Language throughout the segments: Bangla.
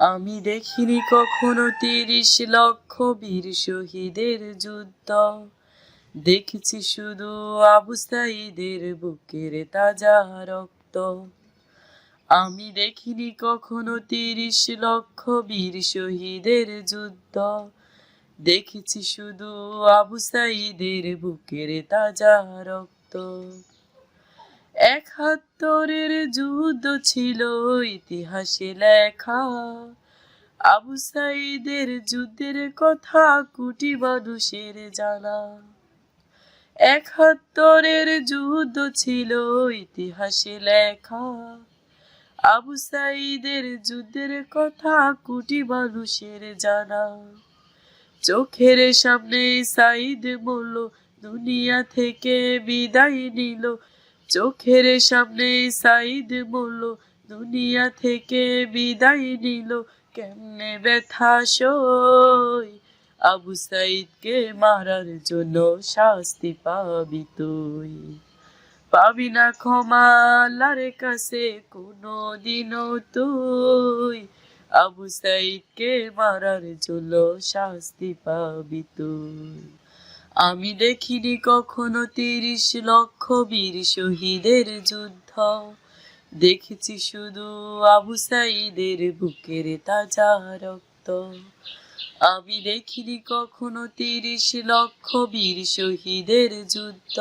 আমি দেখিনি কখনো তিরিশ লক্ষ বীর শহীদের যুদ্ধ। দেখেছি শুধু আবু সাইদের বুকের তাজা রক্ত। আমি দেখিনি কখনো তিরিশ লক্ষ বীর শহীদের যুদ্ধ। দেখেছি শুধু আবু সাইদের বুকের তাজা রক্ত। একাত্তরের যুদ্ধ ছিল ইতিহাসে লেখা। আবু সাইদের যুদ্ধের কথা কুটি মানুষের জানা। একাত্তরের যুদ্ধ ছিল ইতিহাসে লেখা। আবু সাইদের যুদ্ধের কথা কুটি মানুষের জানা। চোখের সামনে সাইদ বলল দুনিয়া থেকে বিদায় নিল। চোখের সামনে সাইদ বলল, দুনিয়া থেকে বিদায় নিল, কেমনে ব্যথা সই? আবু সাইদকে মারার জন্য শাস্তি পাবি তুই। পাবি না ক্ষমা, আল্লাহর কাছে কোনো দিনও তুই। আবু সাইদকে মারার জন্য শাস্তি পাবি তুই। আমি দেখিনি কখনো তিরিশ লক্ষ বীর শহীদের যুদ্ধ। দেখেছি শুধু আবু সাইদের বুকের তাজা রক্ত। আমি দেখিনি কখনো তিরিশ লক্ষ বীর শহীদের যুদ্ধ।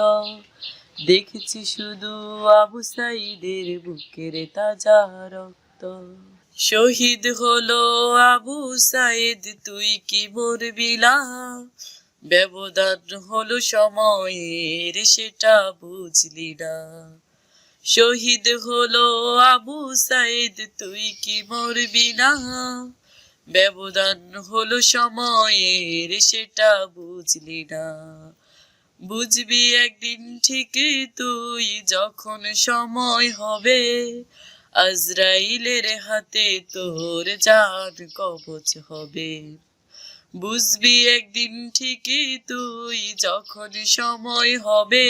দেখেছি শুধু আবু সাইদের বুকের তাজা রক্ত। শহীদ হলো আবু সাইদ, তুই কি মরবি না? ব্যবধান হলো সময়ের, সেটা বুঝলি না। শহীদ হলো আবু সাইদ, তুই কি মরবি না? ব্যবধান হলো সময়ের, সেটা বুঝলি না। বুঝবি একদিন ঠিকই তুই যখন সময় হবে, আজরাইলের হাতে তোর জান কবচ হবে। বুঝবি একদিন ঠিকই তুই যখন সময় হবে।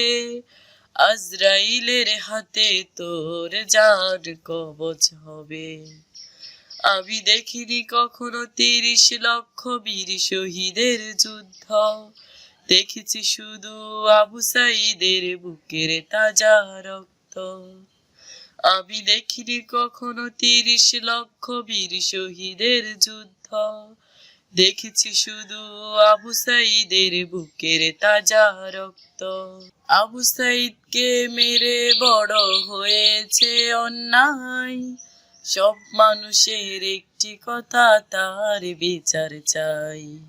আজরাইলের হাতে তোর জান কবচ হবে। আমি দেখিনি কখনো তিরিশ লক্ষ বীর শহীদের যুদ্ধ। দেখেছি শুধু আবু সাইদের বুকের তাজা রক্ত। আমি দেখিনি কখনো তিরিশ লক্ষ বীর শহীদের যুদ্ধ। দেখেছি শুধু আবু সাইদের বুকের তাজা রক্ত। আবু সাইদকে মেরে বড় হয়েছে অন্যায়। সব মানুষের একটি কথা তার বিচার চাই।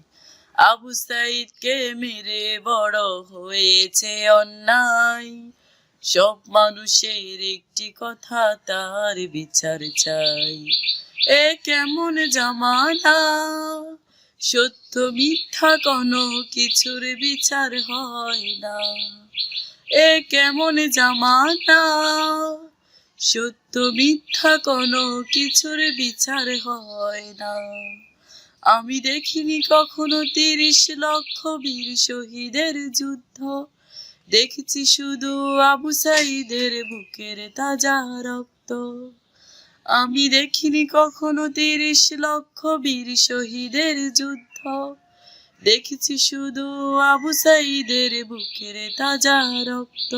আবু সাইদকে মেরে বড় হয়েছে অন্যায়। সব মানুষের একটি কথা তার বিচার চাই। এ কেমন জামানা? সত্য মিথ্যা কোনো কিছুর বিচার হয় না। এ কেমন জামানা? সত্য মিথ্যা কোনো কিছুর বিচার হয় না। আমি দেখিনি কখনো তিরিশ লক্ষ বীর শহীদের যুদ্ধ। দেখেছি শুধু আবু সাইদের বুকের তাজা রক্ত। আমি দেখিনি কখনো তিরিশ লক্ষ বীর শহীদের যুদ্ধ। দেখেছি শুধু আবু সাইদের বুকের তাজা রক্ত।